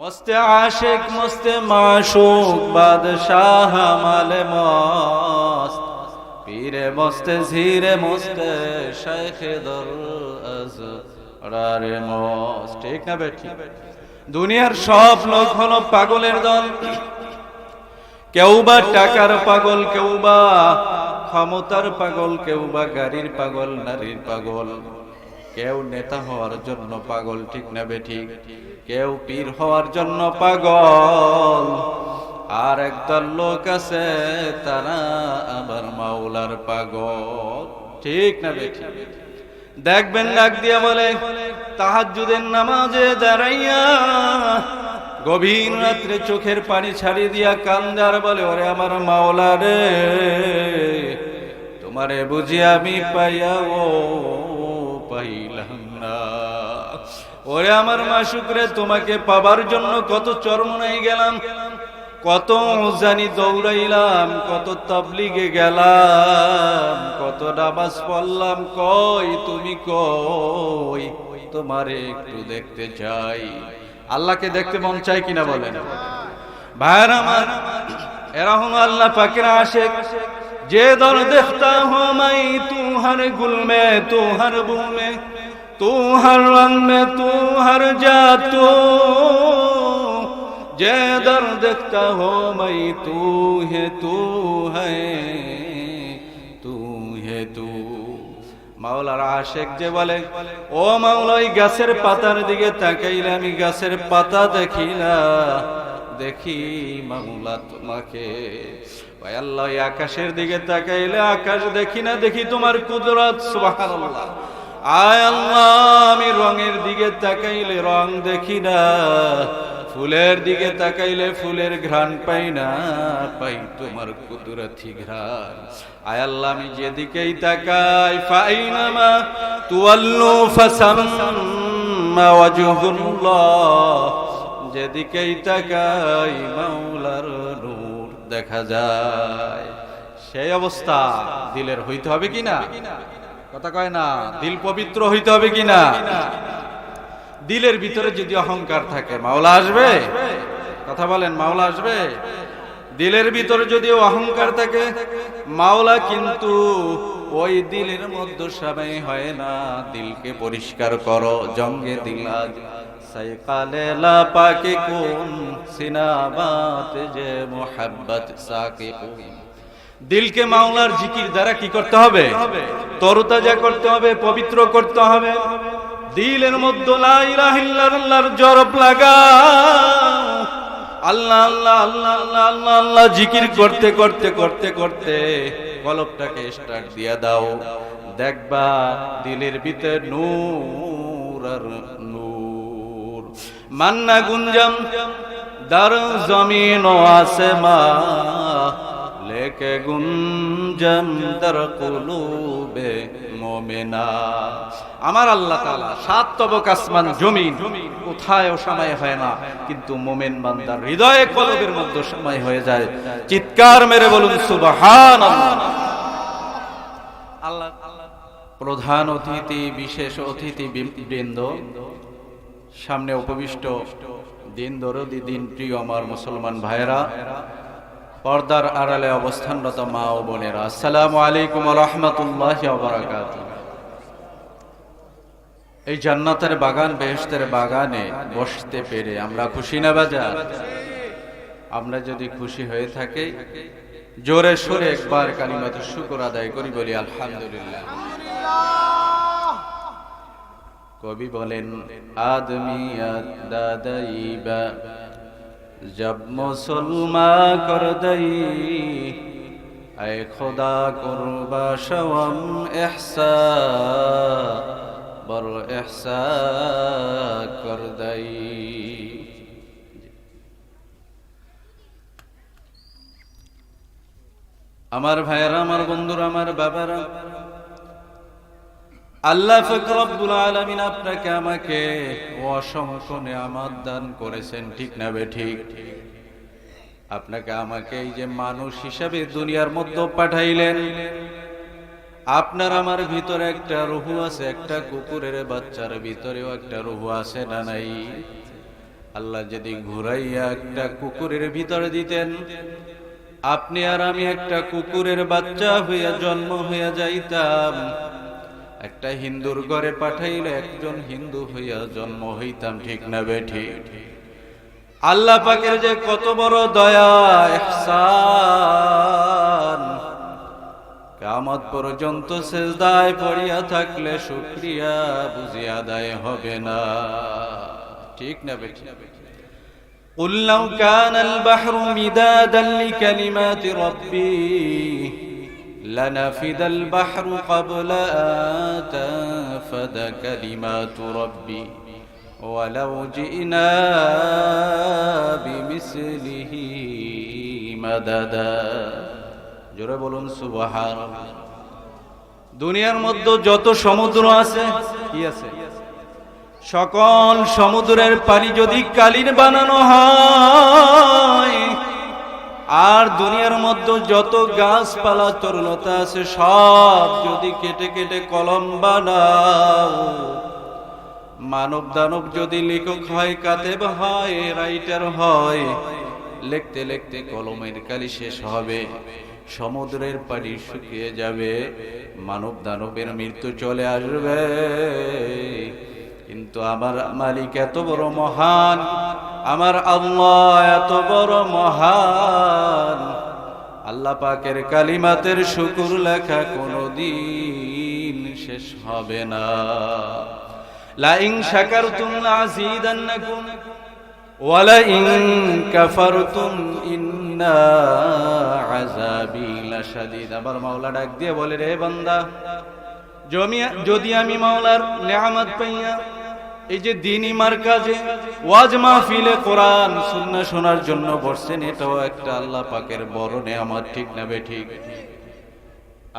মস্তে আশেক, মস্তে মাশুক বাদশাহ মালে মস্ত। পীরে মস্তে, ঝিরে মস্তে শেখে দর আজ রে মস্ত। ঠিক না বেঠি? দুনিয়ার সব লোক হলো পাগলের দল। কেউ বা টাকার পাগল কেউ বা ক্ষমতার পাগল কেউ বা গাড়ির পাগল, নারীর পাগল। কেউ নেতা হওয়ার জন্য পাগল, ঠিক না বেঠিক কেউ পীর হওয়ার জন্য পাগল। আর একদল লোক আছে, তারা আবার মাওলার পাগল। ঠিক না বেঠিক দেখবেন ডাক দিয়া বলে, তাহাজ্জুদের নামাজে দাঁড়াইয়া গভীর রাত্রে চোখের পানি ছাড়িয়ে দিয়া কান্দার বলে, ওরে আমার মাওলা রে, তোমারে বুঝি আমি পাইয়া ও পাইলাম না। ওরে আমার মা মাসুকরে তোমাকে পাবার জন্য কত চরমনাই গেলাম, কত জানি দৌড়াইলাম, কত তাবলিগে গেলাম, কত নামাজ পড়লাম, কই তুমি কই? তোমারে একটু দেখতে চাই। আল্লাহকে দেখতে মন চাই কিনা বলেন? ভাইয়ের আমার এরা হলো আল্লাহ পাকের আশেক। যে দল দেখতা হো মাই তু হর গুল মে তু হর বু রং মে তু হর জাতু। যে দর দেখতা হো তু হে তু হে তু। হে তু মাওলার আশেক যে বলে, ও মাওলা ওই গাছের পাতার দিকে তাকাইলে আমি গাছের পাতা দেখি না। দেখি মাওলা তোমাকে। আল্লাহ আকাশের দিকে তাকাইলে আকাশ দেখি না, দেখি তোমার কুদরত, সুবহানাল্লাহ। আয় আল্লাহ, আমি রঙের দিকে তাকাইলে রং দেখি না, ফুলের দিকে তাকাইলে ফুলের ঘ্রাণ পাই না, পাই তোমার কুদরতি ঘ্রাণ। আয় আল্লাহ, আমি যেদিকেই তাকাই, ফাইনামা তুয়াল্লু ফাসাম্মা ওয়াজহুল্লাহ। যেদিকেই তাকাই, মাওলার নূর দেখা যায়। সেই অবস্থা দিলের হইতে হবে কি না? কথা কয় না, দিল পবিত্র হইতে হবে কি না? দিলের ভিতরে যদি অহংকার থাকে, মাওলা আসবে? কথা বলেন, মাওলা আসবে? দিলের ভিতরে যদি অহংকার থাকে, মাওলা কিন্তু ওই দিলের মধ্যে সময় হয় না। দিলকে পরিষ্কার করো, জঙ্গে দিলাজ। সাইকালে লা পাকে কোন সিনাবাত যে মোহাব্বত সাকে দিলকে মাওলার জিকির দ্বারা কি করতে হবে তরতাজা করতে হবে পবিত্র করতে হবে দিলের মধ্যে লা ইলাহা ইল্লাল্লাহর জরব লাগা। আল্লাহ আল্লাহ আল্লাহ আল্লাহ আল্লাহ আল্লাহ জিকির করতে করতে করতে করতে কলবটাকে স্টার্ট দিয়া দাও। দেখবা দিলের ভিতরে নূর আর মান্না গুঞ্জম, দার জমিন আসমা লেকে গুঞ্জম, দর কুলুবে মোমেনা। আমার আল্লাহ তাআলা সাত তবক আসমান, জমিন কোথায় সময় হয় না। কিন্তু মোমেন বান্দার হৃদয়ে কলবের মধ্যে সময় হয়ে যায়। চিৎকার মেরে বলুন, সুবহানাল্লাহ। আল্লাহ, প্রধান অতিথি, বিশেষ অতিথি বৃন্দ সামনে উপবিষ্ট দিন দরদি দিন প্রিয় আমার মুসলমান ভাইরা পর্দার আড়ালে অবস্থানরত মা ও বোনেরা, আসসালামু আলাইকুম রহমতুল্লাহ বারাকাত এই জান্নাতের বাগান, বেহেশতের বাগানে বসতে পেরে আমরা খুশি না বাজার? আমরা যদি খুশি হয়ে থাকি, জোরে সোরে একবার কালিমাত শুকর আদায় করি বলি আলহামদুলিল্লাহ। কবি বলেন জব মুসলমা কর দই اے خدا قربا شوم احسا بر احسا کر دئی আমার ভাইয়েরা, আমার বন্ধুরা, আমার বাবারা আল্লাহ ফকরবুল আলমিন আপনাকে আমাকে অসংখ্য নিয়ামত দান করেছেন, ঠিক না বে ঠিক? আপনাকে আমাকে এই যে মানুষ হিসাবে দুনিয়ার মধ্যে পাঠাইলেন। আপনার আমার ভিতরে একটা রুহু আছে, একটা কুকুরের বাচ্চার ভিতরেও একটা রুহু আছে, না নাই? আল্লাহ যদি ঘুরাইয়া একটা কুকুরের ভিতরে দিতেন, আপনি আর আমি একটা কুকুরের বাচ্চা হইয়া জন্ম হইয়া যাইতাম। একটা হিন্দুর ঘরে পাঠাইলে একজন হিন্দু হইয়া জন্ম হইতাম ঠিক না বেঠি আল্লাহ পাকের যে কত বড় দয়া ইহসান কামত পর্যন্ত সেজদায় পড়িয়া থাকলে শুক্রিয়া বুঝি আদায় হবে না ঠিক না বেঠি قل لو كان البحر مدادا لكلمات ربي لنفد البحر قبل أن تنفد كلمات ربي ولو جئنا بمثله مددا জোরে বলুন সুবহান দুনিয়ার মধ্যে যত সমুদ্র আছে কি আছে সকল সমুদ্রের পানি যদি কালিন বানানো হয় আর দুনিয়ার মধ্যে যত গাছপালা তরুণতা আছে, সব যদি কেটে কেটে কলম বানাও। মানব দানব যদি লেখক হয়, কাতেব হয়, রাইটার হয়, লিখতে লিখতে কলমের কালি শেষ হবে, সমুদ্রের পানি শুকিয়ে যাবে, মানব দানবের মৃত্যু চলে আসবে। কিন্তু আমার মালিক এত বড় মহান, আমার আল্লাহ এত বড় মহান। আল্লাহ পাকের কালিমাতের শুকুর লেখা কোনো দিন শেষ হবে না। লাইং শাকারতুম লাযীদান্নাকুম ওয়ালাইন কাফারতুম ইন্না আযাবি লাশাদীদ। আবার মাওলা ডাক দিয়ে বলে, রে বান্দা যদি আমি মাওলার নেয়ামত পাইয়া এই যে দিনই মার কাজে, ওয়াজ মাহফিলে কোরআন, সুন্নাহ শোনার জন্য বসছেন, এটাও একটা আল্লাহ পাকের বড় আমার ঠিক না ঠিক।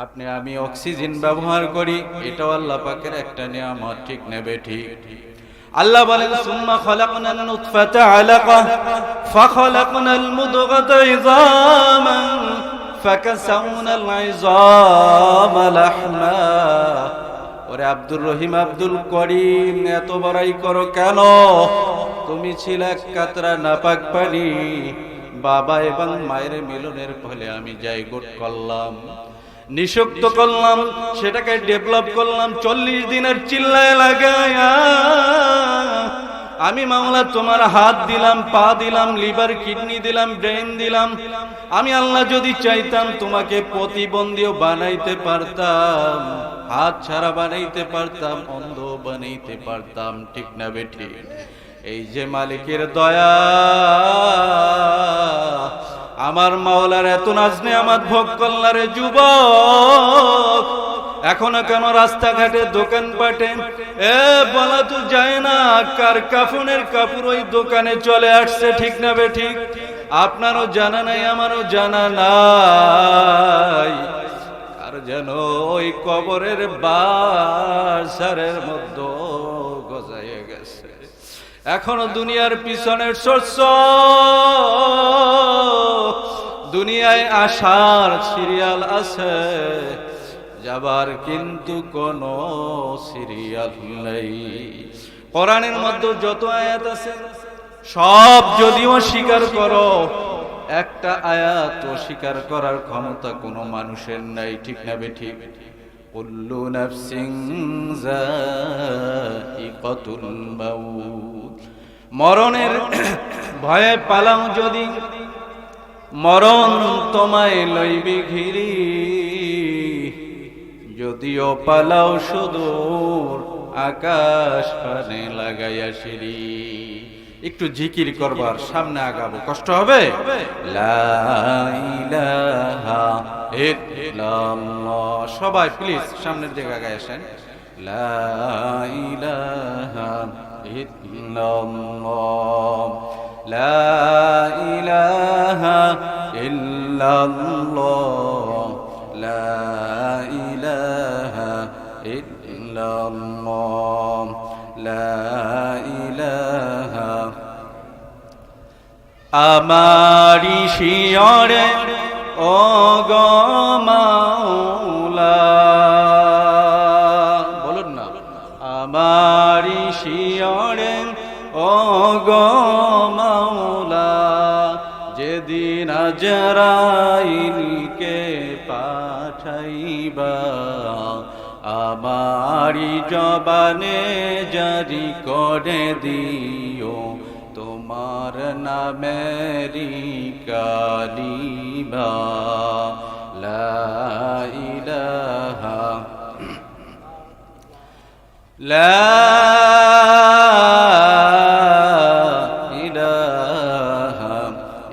আপনি, আমি অক্সিজেন ব্যবহার করি, এটাও আল্লাহ পাকের একটা নিয়ামত, ঠিক নেবে ঠিক। আল্লাহ বলেন, সুম্মা খলাকনাল নুতফাতা আলাকা ফাখলাকনাল মুদগাতা ইযামান ফাকাসাউনাল ইযামা লাহমা। ওরে আব্দুর রহিম, আব্দুল করিম, এত বড়াই করো কেন? তুমি ছিল এক কাতরা নাপাক পানি। বাবা এবং মায়ের মিলনের ফলে আমি যাই গোট করলাম। নিষুক্ত করলাম, সেটাকে ডেভেলপ করলাম, চল্লিশ দিনের চিল্লায় লাগায়া। আমি মামলা তোমার হাত দিলাম, পা দিলাম, লিভার, কিডনি দিলাম, ব্রেন দিলাম। আমি আল্লাহ যদি চাইতাম তোমাকে প্রতিবন্ধীও বানাইতে পারতাম, হাত ছাড়া বানাইতে পারতাম, অন্ধ বানাইতে পারতাম, ঠিক না বেঠি? এই যে মালিকের দয়া, আমার মাওলার এত নাজনে আমার ভোগ কল্লারে যুবক এখনও কেন রাস্তাঘাটে, দোকান পাটে? এ, বলা তো যায় না, কার কাফনের কাপড় ওই দোকানে চলে আসছে, ঠিক না বে ঠিক? আপনারও জানা নাই, আমারও জানা নাই। আর যেন ওই কবরের বাসারের মধ্যে গজাইয়ে গেছে। এখনও দুনিয়ার পিছনের শস্য, দুনিয়ায় আসার সিরিয়াল আছে। যাবার কিন্তু কোন সিরিয়াল নেই। কোরআনের মধ্যে যত আয়াত আছে, সব যদিও স্বীকার করো, একটা আয়াত স্বীকার করার ক্ষমতা কোনো মানুষের নাই। ঠিক না বে ঠিক? কুল্লু নাফসিন যায়িকাতুল মাউত। মরণের ভয়ে পালাও যদি, মরণ তোমায় লইবে ঘিরি। যদিও পালাও সুদূর আকাশ পানে লাগাইয়া সিঁড়ি। একটু জিকির করবার সামনে আগাবো, কষ্ট হবে। সবাই প্লিজ সামনের দিকে আগায় আসেন। লা ইলাহা আমারি শিয়রে ও গমাউলা বলুন না। আমারি শিয়রে ও গো যেদিন আজরাইলকে পাঠাইবা তোমারি জবানে জারি করে দিও, তোমার নামেরি কালিবা লাইলাহা লাইলাহা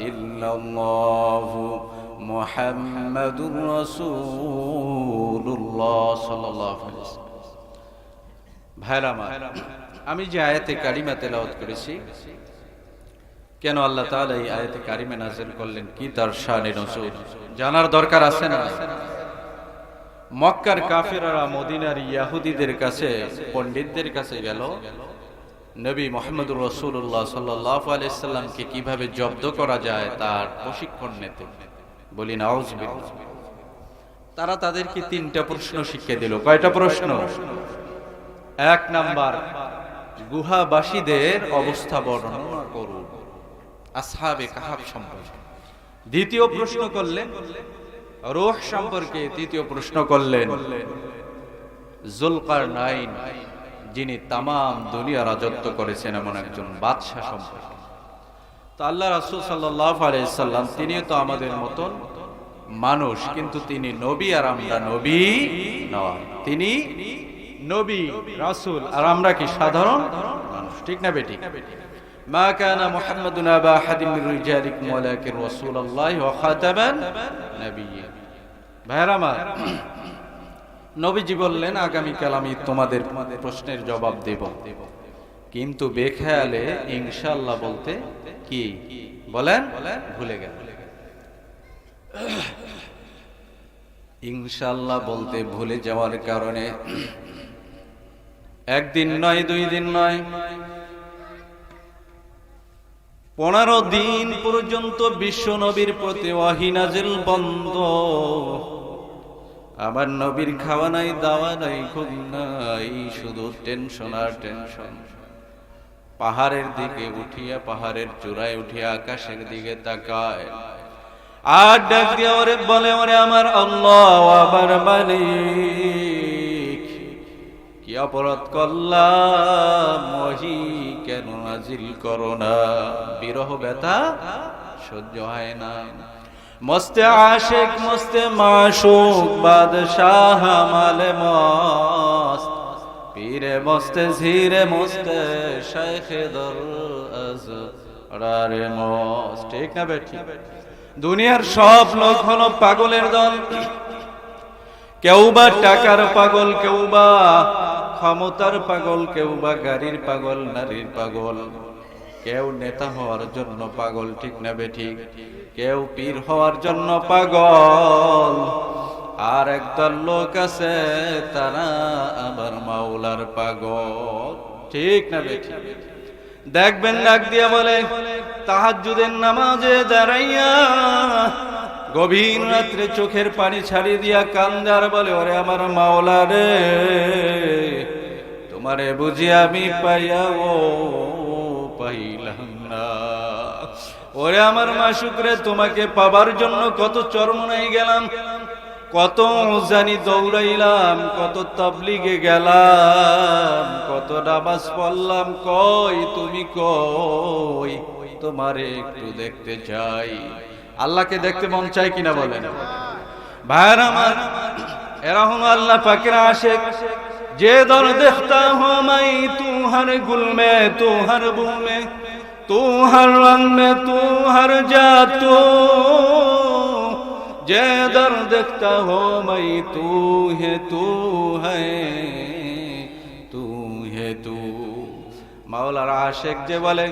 ইল্লাল্লাহু মুহাম্মাদুর রাসূলুল্লাহ সাল্লাল্লাহু আলাইহি ওয়াসাল্লাম ভাইরা আমি যে আয়াতে কারিমা তেলাওয়াত করেছি, কেন আল্লাহ তাআলা এই আয়াতে কারিমা নাযিল করলেন? কি তার শানে নজুল জানার দরকার আছে না? মক্কার কাফেরারা মদিনার ইয়াহুদিদের কাছে, পণ্ডিতদের কাছে গেল। নবী মোহাম্মদুর রসুল্লাহ সাল্লাহ আলাইসাল্লামকে কীভাবে জব্দ করা যায় তার প্রশিক্ষণ নিতে। বলি নাউজ তারা তাদেরকে তিনটা প্রশ্ন শিখিয়ে দিল। কয়টা প্রশ্ন? এক নাম্বার, গুহাবাসীদের অবস্থা বর্ণনা করুন। আসহাবে কাহাব সম্পর্কে। দ্বিতীয় প্রশ্ন করলেন, রোহ সম্পর্কে তৃতীয় প্রশ্ন করলেন জুলকার নাইন যিনি তামাম দুনিয়া রাজত্ব করেছেন এমন একজন বাদশাহ সম্পর্কে। তো আল্লাহ রাসুল সাল্লাহ আলাইসাল্লাম তিনিও তো আমাদের মতন মানুষ, কিন্তু তিনি নবী আর আমরা নবী নয়। তিনি নবী, রাসুল, আর আমরা কি সাধারণ মানুষ? ঠিক না বেটি মা কানা মুহাম্মাদুন আবা হাদিম মির রিজালিকুম ওয়ালাকিন রাসূলুল্লাহি ওয়া খাতামান নাবিয়্যিন ভাইরা আমার, নবীজি বললেন, আগামীকাল আমি তোমাদের প্রশ্নের জবাব দেব। কিন্তু বেখেয়ালে ইনশাল্লাহ বলতে কি? বলেন, ভুলে গেল। ইনশাল্লাহ বলতে ভুলে যাওয়ার কারণে একদিন নয়, দুই দিন নয়। পনেরো দিন পর্যন্ত বিশ্ব নবীর প্রতি ওয়াহিনাজিল বন্ধ। আমার নবীর খাওয়া নাই, দাওয়া নাই খুব নাই, শুধু টেনশন আর টেনশন পাহাড়ের দিকে উঠিয়া, পাহাড়ের চূড়ায় উঠিয়া আকাশের দিকে তাকায়। আর ডাক দিয়ে ওরে বলে, ওরে আমার আল্লাহ, আবার মালিক কি অপরাধ করলাম মহি কেন নাজিল করো না? বিরহ ব্যথা সহ্য হয় না। মস্তে আশেক, মস্তে মাসুক, বাদশাহ মালে মস্ত। পীরে মস্তে ঝিরে মস্তে শেখে দর আজরারে মস্ত। ঠিক না বেঠি? দুনিয়ার সব লোক হলো পাগলের দল। কেউ বা টাকার পাগল, কেউ বা ক্ষমতার পাগল, কেউ বা গাড়ির পাগল, নারীর পাগল। কেউ নেতা হওয়ার জন্য পাগল, ঠিক না বেঠিক? কেউ পীর হওয়ার জন্য পাগল। আর একদল লোক আছে, তারা আবার মাওলার পাগল। ঠিক না বেঠিক? দেখবেন ডাক দিয়া বলে, তাহাজ্জুদের নামাজে দাঁড়াইয়া গভীর রাত্রে চোখের পানি ছাড়িয়ে দিয়া কান্দার বলে, ওরে আমার মাওলা রে, তোমারে বুঝি আমি পাইয়া ও পাইলাম না। ওরে আমার মাসুকরে তোমাকে পাবার জন্য কত চরমনাই গেলাম, কত জানি দৌড়াইলাম, কত তাবলিগে গেলাম, কত নামাজ পড়লাম, কই তুমি কই তোমারে একটু দেখতে চাই। আল্লাহকে দেখতে মন চাই কিনা বলেন? ভাইয়ের আমার এরা হলো আল্লাহ পাকের আশেক। যে দর দেখতা হো মাই তু হর গুল মে তু হর বু তু হর রং মে তু হর জাতু। যে দর দেখতা হো মাই তু হে তু হে। মাওলার আশেক যে বলে,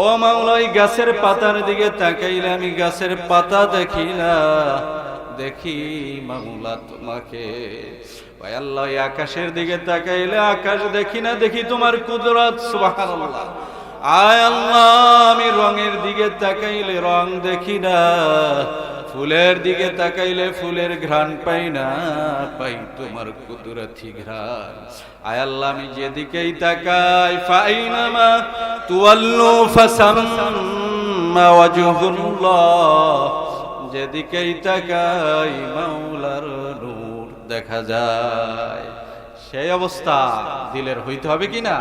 ও মাওলা ওই গাছের পাতার দিকে তাকাইলে আমি গাছের পাতা দেখি না। দেখি মাওলা তোমাকে। ভাই আল্লাহ আকাশের দিকে তাকাইলে আকাশ দেখি না, দেখি তোমার কুদরত, সুবহানাল্লাহ। আয় আল্লাহ, আমি রঙের দিকে তাকাইলে রং দেখি না। ফুলের দিকে তাকাইলে ফুলের ঘ্রাণ পাই না, পাই তোমার কুদরতি ঘ্রাণ। আয় আল্লাহ, আমি যেদিকেই তাকাই পাই না মা তুয়াল্লু ফাসাম্মা ওয়াজহুল্লাহ। যেদিকেই তাকাই, মাওলার নূর দেখা যায়। সেই অবস্থা দিলের হইতে হবে কিনা?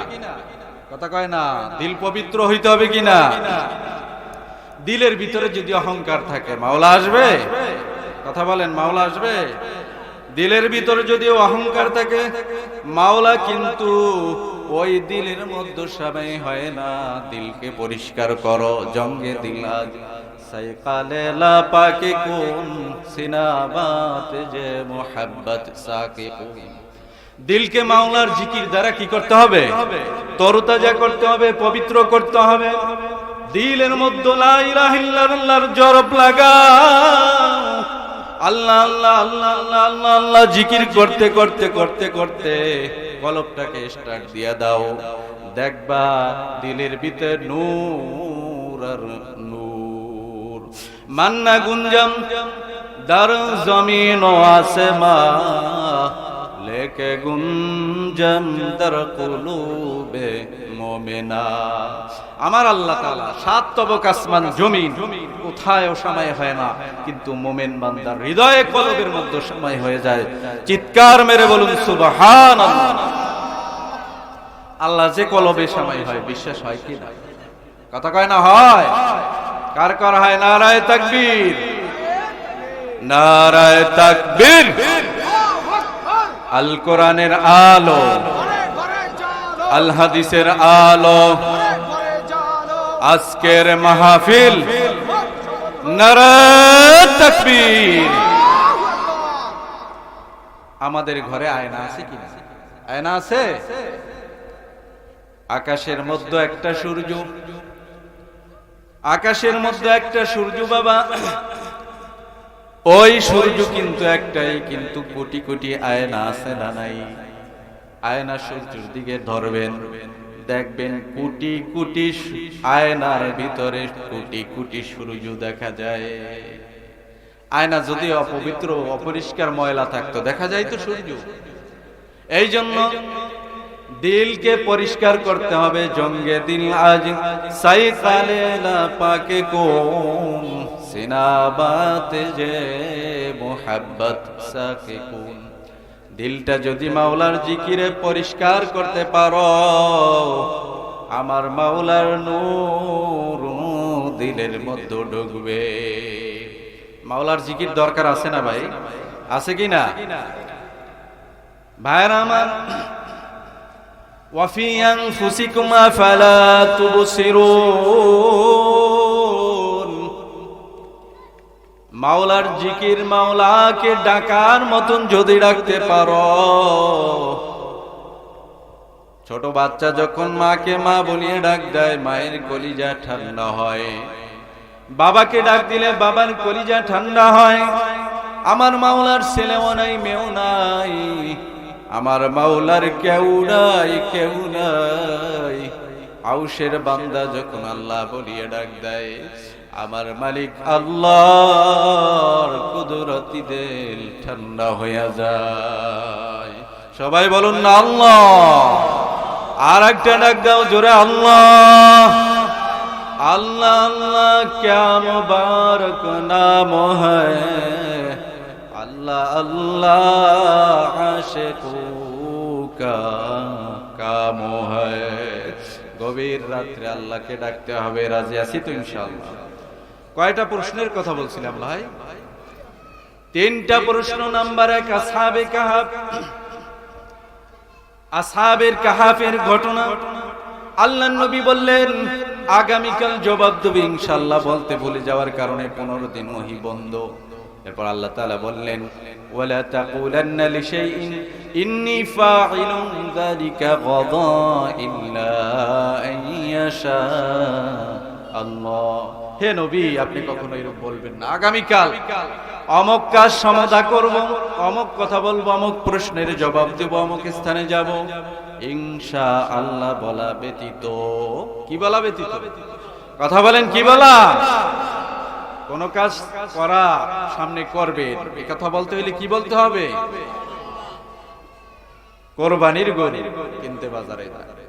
কথা কয় না, দিল পবিত্র হইতে হবে কি না দিলের ভিতরে যদি অহংকার থাকে, মাওলা আসবে? কথা বলেন, মাওলা আসবে? দিলের ভিতরে যদি অহংকার থাকে, মাওলা কিন্তু ওই দিলের মধ্যে সময় হয় না। দিলকে পরিষ্কার করো, জঙ্গে দিলাজ সাইকালে লা কোন সিনাবাত যে মোহাব্বত সাকে দিলকে মাওলার জিকির দ্বারা কি করতে হবে? তরতাজা করতে হবে, পবিত্র করতে হবে। দিলের মধ্যে লা ইলাহা ইল্লাল্লাহর জরব লাগা। আল্লাহ আল্লাহ আল্লাহ আল্লাহ আল্লাহ আল্লাহ জিকির করতে করতে করতে করতে কলবটাকে স্টার্ট দিয়া দাও। দেখবা দিলের ভিতরে নূর আর নূর। মান্না গুঞ্জম, দার জমিন ও আসমা লেকে গুঞ্জম, দর কুলুবে আমার আল্লাহ সাত তবক আসমান, জমিন কোথায় সময় হয় না। কিন্তু মোমেন বান্দার হৃদয়ে কলবের মধ্যে সময় হয়ে যায়। চিৎকার মেরে বলুন সুবহান আল্লাহ যে কলবে সময় হয়, বিশ্বাস হয় কি না? কথা কয় না, হয়। কার কার হয়? নারায় তাকবীর। নারায় তাকবীর। আল কোরআনের আলো। আল হাদিসের আলো। আজকের মাহফিল আমাদের ঘরে আয়না আছে কি আয়না আছে? আকাশের মধ্যে একটা সূর্য। আকাশের মধ্যে একটা সূর্য বাবা। ওই সূর্য কিন্তু একটাই, কিন্তু কোটি কোটি আয়না আছে না নাই? আয়না সূর্যের দিকে ধরবেন। দেখবেন কোটি কোটি আয়নার ভিতরে কোটি কোটি সূর্য দেখা যায়। আয়না যদি অপবিত্র অপরিষ্কার ময়লা থাকতো, দেখা যায় তো সূর্য। এই জন্য দিলকে পরিষ্কার করতে হবে, জঙ্গে দিল আজ সাই কালে লা পাকে কোন, সিনাবাত যে মোহাব্বত সাকে কোন। দিলটা যদি মাওলার জিকিরে পরিষ্কার করতে পারো, আমার মাওলার নূর দিলের মধ্যে ঢুকবে। মাওলার জিকির দরকার আছে না ভাই? আছে কি না? ভাইরা আমার ওয়াফিয়াং ফুসিকুমা ফালা তুবসিরুন। মাওলার জিকির মাওলাকে ডাকার মতন যদি ডাকতে পারো। ছোট বাচ্চা যখন মাকে মা বলিয়ে ডাক দেয়, মায়ের কলিজা ঠান্ডা হয়। বাবাকে ডাক দিলে বাবার কলিজা ঠান্ডা হয়। আমার মাওলার ছেলেও নাই, মেয়েও নাই। আমার মাওলার কেউ নাই কেউ নাই। আউসের বান্দা যখন আল্লাহ বলিয়ে ডাক দেয় আমার মালিক আল্লাহর কুদরতি দিল ঠান্ডা হইয়া যায়। সবাই বলুন না, আল্লাহ। আর একটা ডাক দাও, জোরে আল্লাহ। আল্লাহ আল্লাহ, ক্যা মুবারক নাম হয় আল্লাহ আল্লাহ, আশিকু কা কাম হয় গভীর রাত্রে আল্লাহকে ডাকতে হবে, রাজি আছি তো ইনশাআল্লাহ। কয়টা প্রশ্নের কথা বলছিলাম ভাই? তিনটা প্রশ্ন, নাম্বার এক আসাবে কাহাব। আসাবের কাহাফের ঘটনা। আল্লাহ নবী বললেন, আগামীকাল জবাব দেবে ইনশাল্লাহ বলতে ভুলে যাওয়ার কারণে পনেরো দিন ওহি বন্ধ। এরপর আল্লাহ তাআলা বললেন, ওয়ালা তাকুলান্না লিশাইইন, ইন্নী ফাইলুন যালিকা গাদা ইল্লা আইয়াশা আল্লাহ। হে নবী, আপনি কখনো এরকম বলবেন না। আগামীকাল অমক কাজ সমাধা করব, অমক কথা বলব, অমক প্রশ্নের জবাব দেব, অমক স্থানে যাব। ইনশা আল্লাহ বলা ব্যতীত। কি বলা ব্যতীত? কথা বলেন, কি বলা? কোন কাজ করা সামনে করবে। এ কথা বলতে হলে কি বলতে হবে? কোরবানির গরু কিনতে বাজারে যায়।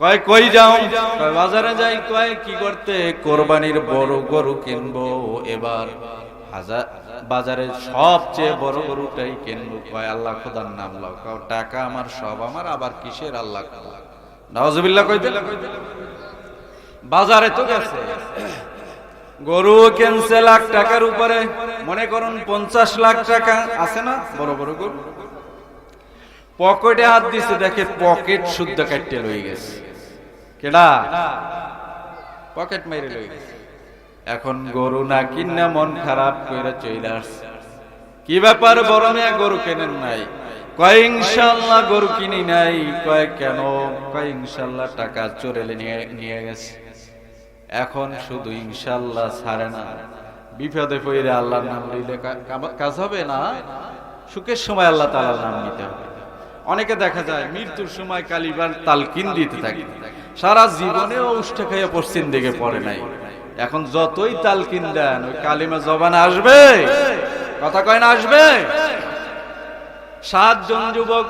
কয়, কই যাও? বাজারে যাই, কয়, কি করতে? কোরবানির বড় গরু কিনবো এবার। হাজার বাজারে সবচেয়ে বড় গরুটাই কিনবো। কয়, আল্লাহ খোদার নাম টাকা আমার, সব আমার, আবার কিসের আল্লাহ নওয়াজবিল্লাহ কইতে বাজারে তো গেছে। গরু কিনছে লাখ টাকার উপরে। মনে করুন, পঞ্চাশ লাখ টাকা। আছে না? বড় বড় গরু? পকেটে হাত দিছে, দেখে পকেট শুদ্ধ কাটতে লই গেছে। কেডা? পকেট মেরে লই গেছে। এখন গরু না কিনা মন খারাপ কইরা চলে আসছে। কি ব্যাপার বড় মেয়া, গরু কেনেন নাই? কয় ইনশাল্লাহ গরু কিনি নাই। কয়, কেন? কয় ইনশাল্লাহ টাকা চোরেলে নিয়ে নিয়ে গেছে। এখন শুধু ইনশাল্লাহ ছাড়ে না। বিপদে পড়ে আল্লাহর নাম নিলে কাজ হবে না। সুখের সময় আল্লাহ তাআলার নাম নিতে হবে। অনেকে দেখা যায় মৃত্যুর সময় কালিবার তালকিন দিতে থাকে। সারা জীবনে উষ্ঠে খাইয়া পশ্চিম দিকে পড়ে নাই। এখন যতই তালকিন দেন, ওই কালিমা জবান আসবে। কথা কয় না, আসবে? সাতজন যুবক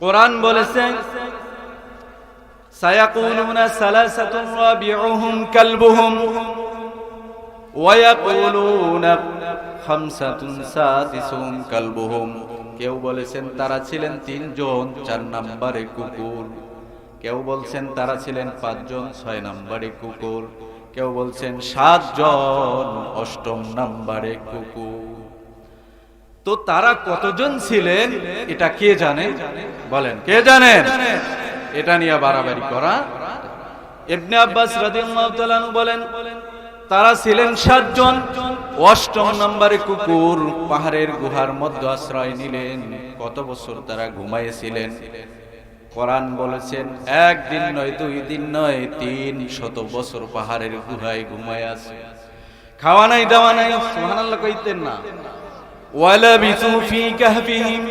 কোরআন বলেছেন সায়াকুলুনা সালাসাতুন রাবিউহুম কালবুহুম ওয়া ইয়াকুলুনা খামসাতুন সাদিসুহুম কালবুহুম। কেউ বলেছেন তারা ছিলেন তিনজন, চার নম্বরে কুকুর। কেউ বলছেন তারা ছিলেন পাঁচজন, ছয় নম্বরে কুকুর। কেউ বলছেন সাতজন, অষ্টম নম্বরে কুকুর। তো তারা কতজন ছিলেন? এটা কে জানে? বলেন, কে জানেন এটা নিয়ে বাড়াবাড়ি করা। ইবনে আব্বাস রাদিয়াল্লাহু আনহু বলেন তারা ছিলেন সাতজন। অষ্টম নম্বরে কুকুর পাহাড়ের গুহার মধ্যে আশ্রয় নিলেন। কত বছর তারা ঘুমাইয়েছিলেন? কোরআন বলেছেন, একদিন নয়, দুই দিন নয়, তিন শত বছর পাহাড়ের গুহায় ঘুমায় আছে। খাওয়া নাই, দাওয়া নাই, সুবহানাল্লাহ কইতেন না। ওয়ালা বিসু ফি কাহফিহিম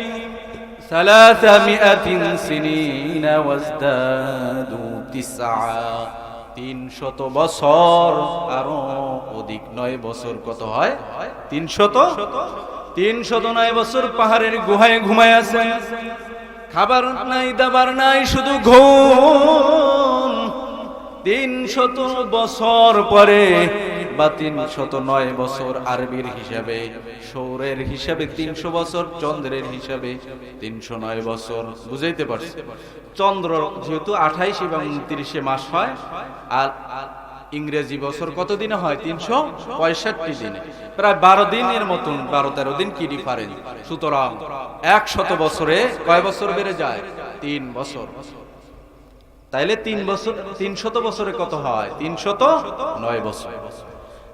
300 সিনিনা ওয়াজদাদু তিসআ। তিন শত বছর, আরও অধিক নয় বছর কত হয়? তিন শত তিন নয় বছর পাহাড়ের গুহায় ঘুমায় আছে। খাবার নাই, দাবার নাই, শুধু ঘুম। তিনশত বছর পরে শত নয় বছর আরবির হিসাবে, সৌরের হিসাবে তিনশো বছর, চন্দ্রের হিসাবে তিনশো নয় বছর। বুঝাইতে পারছি? চন্দ্র যেহেতু আঠাইশ এবং উনত্রিশে মাস হয়, আর ইংরেজি বছর কত দিনে হয়? তিনশো পঁয়ষট্টি দিনে। প্রায় বারো দিনের মতন, বারো তেরো দিন কি ডিফারেন্স সুতরাং এক শত বছরে কয় বছর বেড়ে যায়? তিন বছর। তাইলে তিন বছর তিন শত বছরে কত হয়? তিন শত নয় বছর।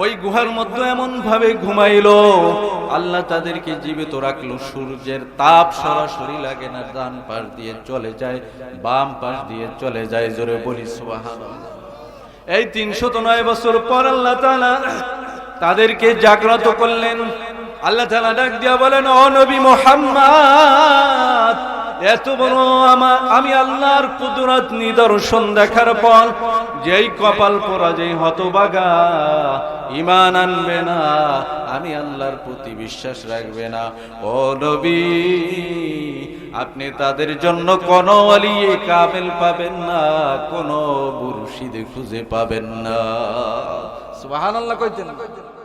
ওই গুহার মধ্যে এমন ভাবে ঘুমাইলো। আল্লাহ তাদেরকে জীবিত রাখল। সূর্যের তাপ সরাসরি লাগে না, ডান পাশ দিয়ে চলে যায়, বাম পাশ দিয়ে চলে যায়, জোরে বলি সুবহানাল্লাহ। এই তিনশত নয় বছর পর আল্লাহ তাদেরকে জাগ্রত করলেন। আল্লাহ ডাক দিয়া বলেন, ও নবী মোহাম্মদ! এত বড় আমার আমি আল্লাহর কুদরত নিদর্শন দেখার পর যেই কপাল পরা যেই হতবাগা ইমান আনবে না, আমি আল্লাহর প্রতি বিশ্বাস রাখবে না। ও নবী, আপনি তাদের জন্য কোন অলিয়ে কামেল পাবেন না, কোন বুরুশিদে খুঁজে পাবেন না। সুবহানাল্লাহ কইতেন।